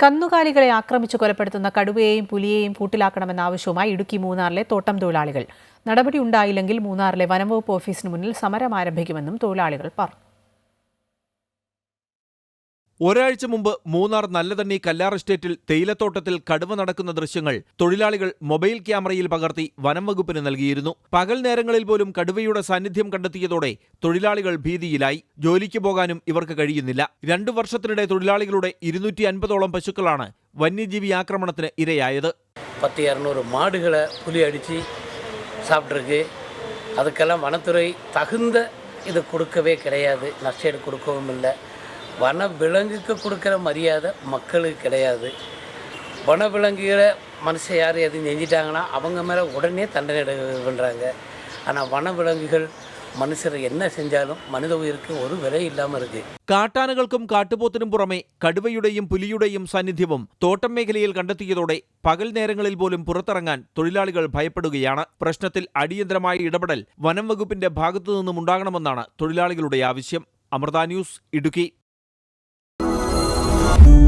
കന്നുകാലികളെ ആക്രമിച്ചു കൊലപ്പെടുത്തുന്ന കടുവയെയും പുലിയെയും കൂട്ടിലാക്കണമെന്ന ആവശ്യവുമായി ഇടുക്കി മൂന്നാറിലെ തോട്ടം തൊഴിലാളികൾ. നടപടി ഉണ്ടായില്ലെങ്കിൽ മൂന്നാറിലെ വനംവകുപ്പ് ഓഫീസിന് മുന്നിൽ സമരം ആരംഭിക്കുമെന്നും തൊഴിലാളികൾ പറഞ്ഞു. ഒരാഴ്ച മുമ്പ് മൂന്നാർ നല്ലതണ്ണി കല്ലാർ എസ്റ്റേറ്റിൽ തേയിലത്തോട്ടത്തിൽ കടുവ നടക്കുന്ന ദൃശ്യങ്ങൾ തൊഴിലാളികൾ മൊബൈൽ ക്യാമറയിൽ പകർത്തി വനം വകുപ്പിന് നൽകിയിരുന്നു പകൽ നേരങ്ങളിൽ പോലും കടുവയുടെ സാന്നിധ്യം കണ്ടെത്തിയതോടെ തൊഴിലാളികൾ ഭീതിയിലായി ജോലിക്ക് പോകാനും ഇവർക്ക് കഴിയുന്നില്ല രണ്ടു വർഷത്തിനിടെ തൊഴിലാളികളുടെ ഇരുന്നൂറ്റി അൻപതോളം പശുക്കളാണ് വന്യജീവി ആക്രമണത്തിന് ഇരയായത് பத்து இரநூறு மாடுகளை புலி அடித்து சாப்பிட்ருக்கு அதுக்கெல்லாம் வனத்துறை தகுந்த இது கொடுக்கவே கிடையாது நஷ்டஈடு கொடுக்கவும் இல்லை வன விலங்குக்கு கொடுக்குற மரியாதை மக்களுக்கு கிடையாது வன விலங்குகளை மனுஷன் யார் எதுவும் செஞ்சிட்டாங்கன்னா அவங்க மேலே உடனே தண்டனை எடு- பண்ணுறாங்க ஆனால் வன விலங்குகள் மனுஷர் என்ன செஞ்சாலும் மனித உயிருக்கு ஒரு விலை இல்லாமல் இருக்குது കാട്ടാനകൾക്കും കാട്ടുപോത്തിനും പുറമെ കടുവയുടെയും പുലിയുടെയും സാന്നിധ്യവും തോട്ടം മേഖലയിൽ കണ്ടെത്തിയതോടെ പകൽ നേരങ്ങളിൽ പോലും പുറത്തിറങ്ങാൻ തൊഴിലാളികൾ ഭയപ്പെടുകയാണ് പ്രശ്നത്തിൽ അടിയന്തരമായ ഇടപെടൽ വനം വകുപ്പിന്റെ ഭാഗത്തു നിന്നും ഉണ്ടാകണമെന്നാണ് തൊഴിലാളികളുടെ ആവശ്യം അമൃത ന്യൂസ് ഇടുക്കി Oh.